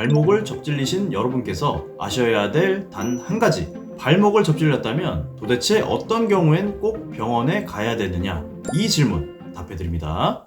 발목을 접질리신 여러분께서 아셔야 될 단 한 가지. 발목을 접질렸다면 도대체 어떤 경우엔 꼭 병원에 가야 되느냐? 이 질문 답해드립니다.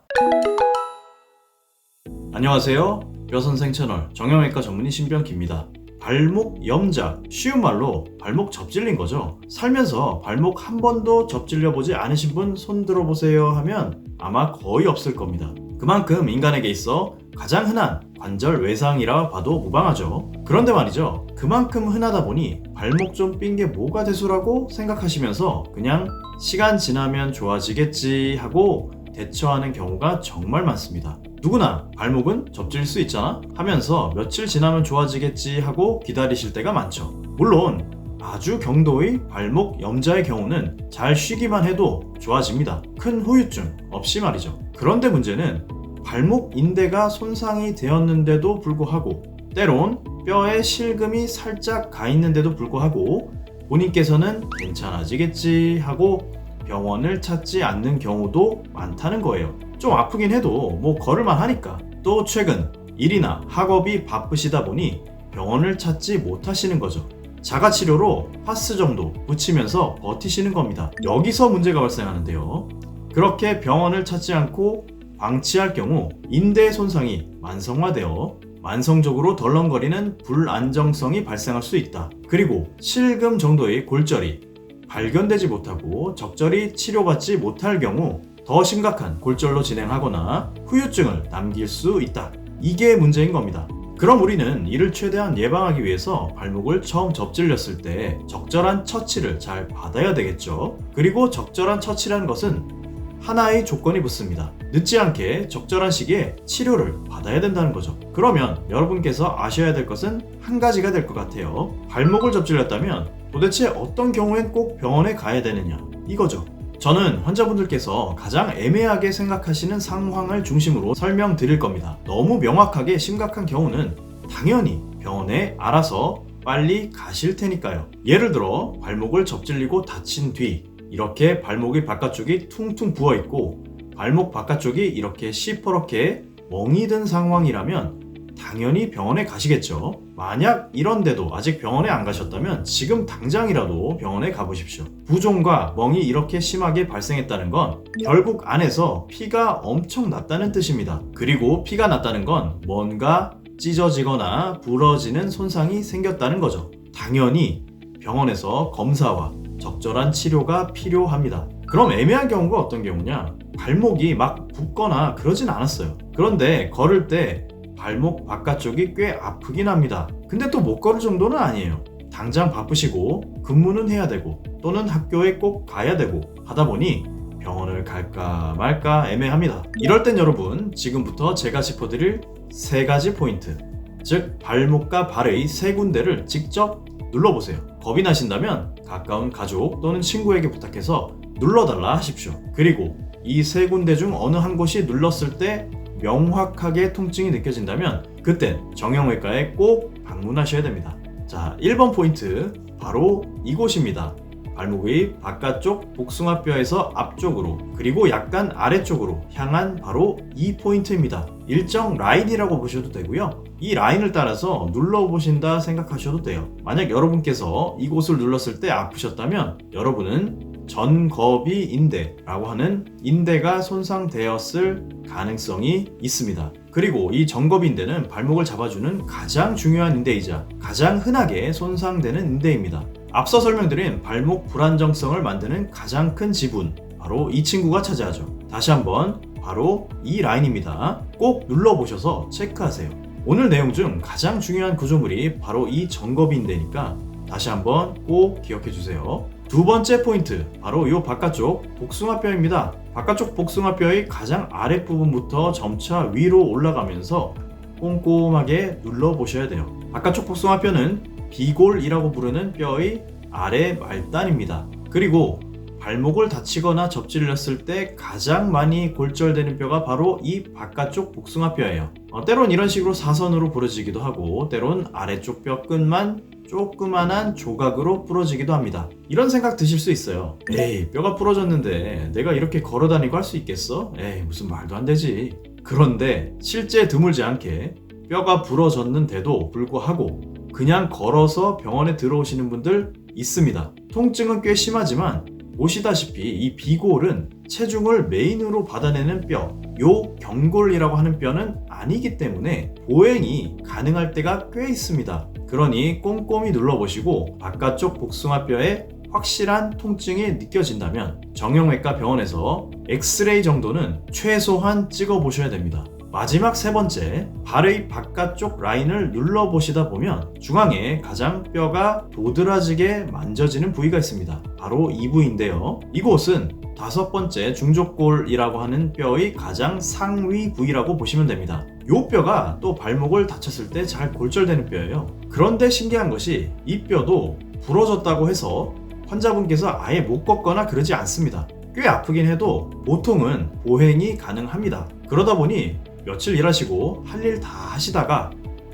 안녕하세요. 뼈선생 채널 정형외과 전문의 신병기입니다. 발목 염작, 쉬운 말로 발목 접질린 거죠. 살면서 발목 한 번도 접질려 보지 않으신 분 손 들어보세요 하면 아마 거의 없을 겁니다. 그만큼 인간에게 있어 가장 흔한 관절 외상이라 봐도 무방하죠. 그런데 말이죠. 그만큼 흔하다 보니 발목 좀 삔 게 뭐가 대수라고 생각하시면서 그냥 시간 지나면 좋아지겠지 하고 대처하는 경우가 정말 많습니다. 누구나 발목은 접질 수 있잖아 하면서 며칠 지나면 좋아지겠지 하고 기다리실 때가 많죠. 물론 아주 경도의 발목 염자의 경우는 잘 쉬기만 해도 좋아집니다. 큰 후유증 없이 말이죠. 그런데 문제는 발목 인대가 손상이 되었는데도 불구하고 때론 뼈에 실금이 살짝 가 있는데도 불구하고 본인께서는 괜찮아지겠지 하고 병원을 찾지 않는 경우도 많다는 거예요. 좀 아프긴 해도 뭐 걸을만 하니까. 또 최근 일이나 학업이 바쁘시다 보니 병원을 찾지 못하시는 거죠. 자가치료로 파스 정도 붙이면서 버티시는 겁니다. 여기서 문제가 발생하는데요. 그렇게 병원을 찾지 않고 방치할 경우 인대 손상이 만성화되어 만성적으로 덜렁거리는 불안정성이 발생할 수 있다. 그리고 실금 정도의 골절이 발견되지 못하고 적절히 치료받지 못할 경우 더 심각한 골절로 진행하거나 후유증을 남길 수 있다. 이게 문제인 겁니다. 그럼 우리는 이를 최대한 예방하기 위해서 발목을 처음 접질렸을 때 적절한 처치를 잘 받아야 되겠죠. 그리고 적절한 처치라는 것은 하나의 조건이 붙습니다. 늦지 않게 적절한 시기에 치료를 받아야 된다는 거죠. 그러면 여러분께서 아셔야 될 것은 한 가지가 될 것 같아요. 발목을 접질렸다면 도대체 어떤 경우엔 꼭 병원에 가야 되느냐? 이거죠. 저는 환자분들께서 가장 애매하게 생각하시는 상황을 중심으로 설명드릴 겁니다. 너무 명확하게 심각한 경우는 당연히 병원에 알아서 빨리 가실 테니까요. 예를 들어 발목을 접질리고 다친 뒤 이렇게 발목의 바깥쪽이 퉁퉁 부어 있고 발목 바깥쪽이 이렇게 시퍼렇게 멍이 든 상황이라면 당연히 병원에 가시겠죠. 만약 이런데도 아직 병원에 안 가셨다면 지금 당장이라도 병원에 가보십시오. 부종과 멍이 이렇게 심하게 발생했다는 건 결국 안에서 피가 엄청 났다는 뜻입니다. 그리고 피가 났다는 건 뭔가 찢어지거나 부러지는 손상이 생겼다는 거죠. 당연히 병원에서 검사와 적절한 치료가 필요합니다. 그럼 애매한 경우가 어떤 경우냐? 발목이 막 붓거나 그러진 않았어요. 그런데 걸을 때 발목 바깥쪽이 꽤 아프긴 합니다. 근데 또 못 걸을 정도는 아니에요. 당장 바쁘시고 근무는 해야 되고 또는 학교에 꼭 가야 되고 하다 보니 병원을 갈까 말까 애매합니다. 이럴 땐 여러분 지금부터 제가 짚어드릴 세 가지 포인트 즉 발목과 발의 세 군데를 직접 눌러보세요. 겁이 나신다면 가까운 가족 또는 친구에게 부탁해서 눌러달라 하십시오. 그리고 이 세 군데 중 어느 한 곳이 눌렀을 때 명확하게 통증이 느껴진다면 그땐 정형외과에 꼭 방문하셔야 됩니다. 자, 1번 포인트 바로 이곳입니다. 발목의 바깥쪽 복숭아뼈에서 앞쪽으로 그리고 약간 아래쪽으로 향한 바로 이 포인트입니다. 일정 라인이라고 보셔도 되고요. 이 라인을 따라서 눌러보신다 생각하셔도 돼요. 만약 여러분께서 이곳을 눌렀을 때 아프셨다면 여러분은 전거비 인대 라고 하는 인대가 손상되었을 가능성이 있습니다. 그리고 이 전거비 인대는 발목을 잡아주는 가장 중요한 인대이자 가장 흔하게 손상되는 인대입니다. 앞서 설명드린 발목 불안정성을 만드는 가장 큰 지분 바로 이 친구가 차지하죠. 다시 한번 바로 이 라인입니다. 꼭 눌러보셔서 체크하세요. 오늘 내용 중 가장 중요한 구조물이 바로 이 전거비인데니까 다시 한번 꼭 기억해 주세요. 두 번째 포인트 바로 이 바깥쪽 복숭아뼈입니다. 바깥쪽 복숭아뼈의 가장 아랫부분부터 점차 위로 올라가면서 꼼꼼하게 눌러보셔야 돼요. 바깥쪽 복숭아뼈는 비골이라고 부르는 뼈의 아래 말단입니다. 그리고 발목을 다치거나 접질렸을 때 가장 많이 골절되는 뼈가 바로 이 바깥쪽 복숭아뼈예요. 어, 때론 이런 식으로 사선으로 부러지기도 하고 때론 아래쪽 뼈 끝만 조그만한 조각으로 부러지기도 합니다. 이런 생각 드실 수 있어요. 에이 뼈가 부러졌는데 내가 이렇게 걸어다니고 할 수 있겠어? 에이 무슨 말도 안 되지. 그런데 실제 드물지 않게 뼈가 부러졌는데도 불구하고 그냥 걸어서 병원에 들어오시는 분들 있습니다. 통증은 꽤 심하지만 보시다시피 이 비골은 체중을 메인으로 받아내는 뼈, 요 경골이라고 하는 뼈는 아니기 때문에 보행이 가능할 때가 꽤 있습니다. 그러니 꼼꼼히 눌러보시고 바깥쪽 복숭아뼈에 확실한 통증이 느껴진다면 정형외과 병원에서 엑스레이 정도는 최소한 찍어 보셔야 됩니다. 마지막 세 번째, 발의 바깥쪽 라인을 눌러보시다 보면 중앙에 가장 뼈가 도드라지게 만져지는 부위가 있습니다. 바로 이 부위인데요. 이곳은 다섯 번째 중족골이라고 하는 뼈의 가장 상위 부위라고 보시면 됩니다. 이 뼈가 또 발목을 다쳤을 때 잘 골절되는 뼈예요. 그런데 신기한 것이 이 뼈도 부러졌다고 해서 환자분께서 아예 못 걷거나 그러지 않습니다. 꽤 아프긴 해도 보통은 보행이 가능합니다. 그러다 보니 며칠 일하시고 할 일 다 하시다가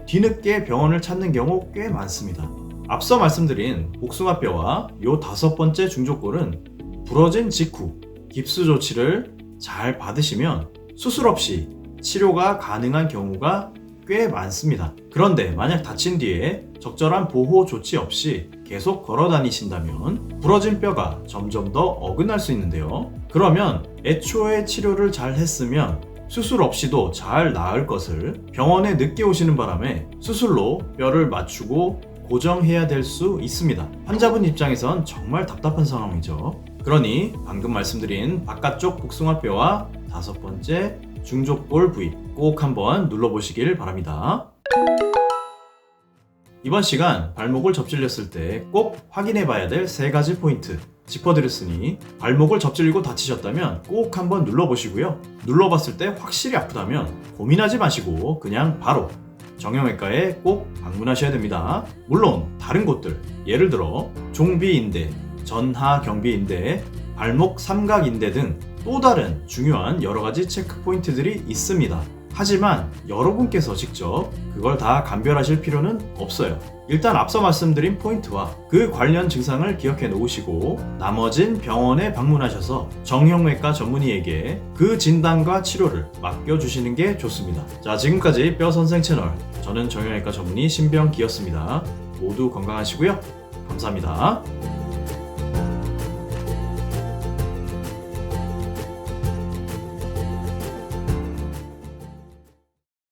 뒤늦게 병원을 찾는 경우 꽤 많습니다. 앞서 말씀드린 복숭아뼈와 요 다섯 번째 중족골은 부러진 직후 깁스 조치를 잘 받으시면 수술 없이 치료가 가능한 경우가 꽤 많습니다. 그런데 만약 다친 뒤에 적절한 보호 조치 없이 계속 걸어 다니신다면 부러진 뼈가 점점 더 어긋날 수 있는데요. 그러면 애초에 치료를 잘 했으면 수술 없이도 잘 나을 것을 병원에 늦게 오시는 바람에 수술로 뼈를 맞추고 고정해야 될 수 있습니다. 환자분 입장에선 정말 답답한 상황이죠. 그러니 방금 말씀드린 바깥쪽 복숭아뼈와 다섯 번째 중족골 부위 꼭 한번 눌러보시길 바랍니다. 이번 시간 발목을 접질렸을 때 꼭 확인해 봐야 될 세 가지 포인트 짚어드렸으니 발목을 접질리고 다치셨다면 꼭 한번 눌러보시고요. 눌러봤을 때 확실히 아프다면 고민하지 마시고 그냥 바로 정형외과에 꼭 방문하셔야 됩니다. 물론 다른 곳들 예를 들어 종비인대, 전하경비인대, 발목 삼각인대 등 또 다른 중요한 여러 가지 체크 포인트들이 있습니다. 하지만 여러분께서 직접 그걸 다 감별하실 필요는 없어요. 일단 앞서 말씀드린 포인트와 그 관련 증상을 기억해 놓으시고 나머진 병원에 방문하셔서 정형외과 전문의에게 그 진단과 치료를 맡겨주시는 게 좋습니다. 자, 지금까지 뼈 선생 채널 저는 정형외과 전문의 신병기였습니다. 모두 건강하시고요. 감사합니다.